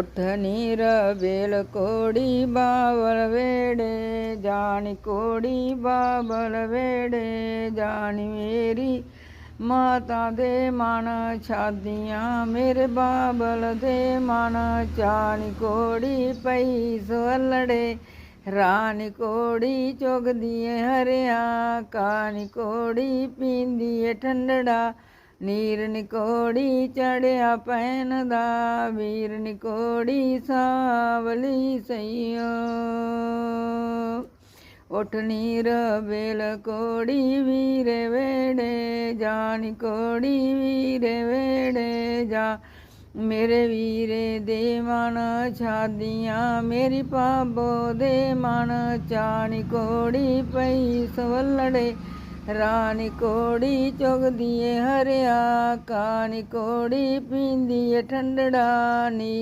ਉੱਠ ਨੀਰ ਵੇਲ ਕੋੜੀ ਬਾਵਲ ਵੇੜੇ, ਜਾਣੀ ਕੋੜੀ ਬਾਬਲ ਵੇੜੇ, ਜਾਣੀ ਮੇਰੀ ਮਾਤਾ ਦੇ ਮਨ, ਛਾਦੀਆਂ ਮੇਰੇ ਬਾਬਲ ਦੇ ਮਨ ਚਾਣੀ ਕੋੜੀ ਪਈ ਸਵਲੜੇ, ਰਾਣੀ ਕੋੜੀ ਚੁਗਦੀ ਏ ਹਰਿਆ, ਕਾਣੀ ਕੋੜੀ ਪੀਂਦੀ ਏ ਠੰਡੜਾ ਨੀਰ ਨਿਕੋੜੀ ਚੜਿਆ ਪੈਨ ਦਾ, ਵੀਰ ਨਿਕੋੜੀ ਸਾਵਲੀ ਸਈਓ। ਉਠ ਨੀਰ ਵੇਲ ਕੋੜੀ ਵੀਰੇ ਵੇੜੇ ਜਾਣੀ ਕੋੜੀ ਵੀਰੇ ਵੇੜੇ, ਜਾ ਮੇਰੇ ਵੀਰੇ ਦੇ ਮਨ ਛਾਦੀਆਂ, ਮੇਰੀ ਪਾਬੋ ਦੇ ਮਨ ਚਾਣੀ ਕੋੜੀ ਪਈ ਸਵਲੜੇ। ਰਾਣੀ ਕੋੜੀ ਚੁਗਦੀ ਏ ਹਰਿਆ ਕਾਣੀ ਕੋੜੀ ਪੀਂਦੀ ਏ ਠੰਡੜਾ ਨੀ।